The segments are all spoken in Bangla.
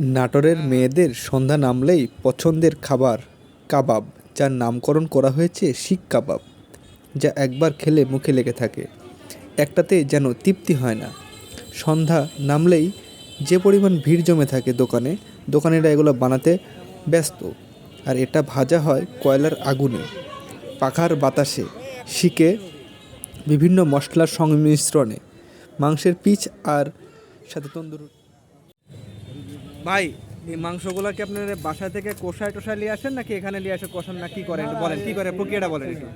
নাটোরের মেয়েদের সন্ধ্যা নামলেই পছন্দের খাবার কাবাব, যার নামকরণ করা হয়েছে শিক কাবাব, যা একবার খেলে মুখে লেগে থাকে। একটাতে যেন তৃপ্তি হয় না। সন্ধ্যা নামলেই যে পরিমাণ ভিড় জমে থাকে দোকানে, দোকানিরা এগুলো বানাতে ব্যস্ত। আর এটা ভাজা হয় কয়লার আগুনে। পাখার বাতাসে শিকে বিভিন্ন মশলার সংমিশ্রণে। মাংসের পিচ আর সাথে তন্দুর ভাই এই মাংসগুলো কি আপনার বাসা থেকে কষায় টষায় নিয়ে আসেন নাকি এখানে নিয়ে আসে কষান না কি করেন বলেন কি করে প্রক্রিয়াটা বলেন একটু?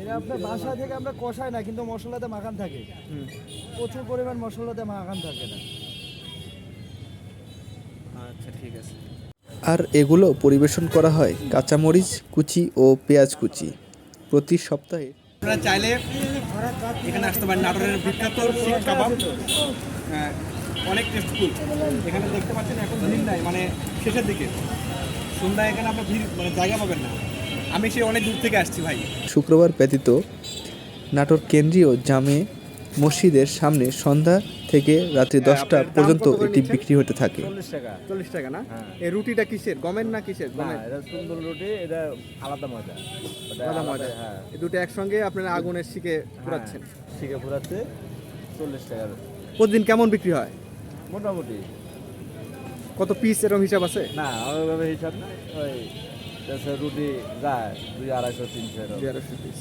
এটা আপনার বাসা থেকে আমরা কষাই না কিন্তু মশলাতে মাখান থাকে। প্রচুর পরিমাণ মশলাতে মাখান থাকে না। আচ্ছা ঠিক আছে। আর এগুলো পরিবেশন করা হয় কাঁচামরিচ কুচি ও পেঁয়াজ কুচি। প্রতি সপ্তাহে আপনারা চাইলে এখানে আসতে পারেন নাটোরের বিখ্যাত শিক কাবাব। হ্যাঁ, অনেক টেস্টফুল এখানে দেখতে পাচ্ছেন এখন ভিড় নাই মানে শেষের দিকে। সন্ধ্যায় এখানে আপনার ভিড় মানে জায়গা পাবেন না। আমি সে অনেক দূর থেকে আসছি ভাই। শুক্রবার ব্যতীত নাটোর কেন্দ্রীয় জামে মসজিদের সামনে সন্ধ্যা থেকে রাত্রি দশটা পর্যন্ত এটি বিক্রি হতে থাকে। চল্লিশ টাকা। চল্লিশ টাকা না? হ্যাঁ। এই রুটিটা কিসের? গমের না কিসের? গমের? এটা সুন্দর রুটি এটা আলাদা মজা আলাদা মজা হ্যাঁ। এই দুটো একসঙ্গে আপনারা আগুনের শিকে পুরাচ্ছেন। শিখে পুরাচ্ছে। চল্লিশ টাকা। প্রতিদিন কেমন বিক্রি হয়? মোটামুটি। কত পিস এরকম হিসাব আছে? না ওইভাবে হিসাব না ওই দেশে রুটি যায় দুই আড়াইশো তিনশো এরকম আড়াইশো পিস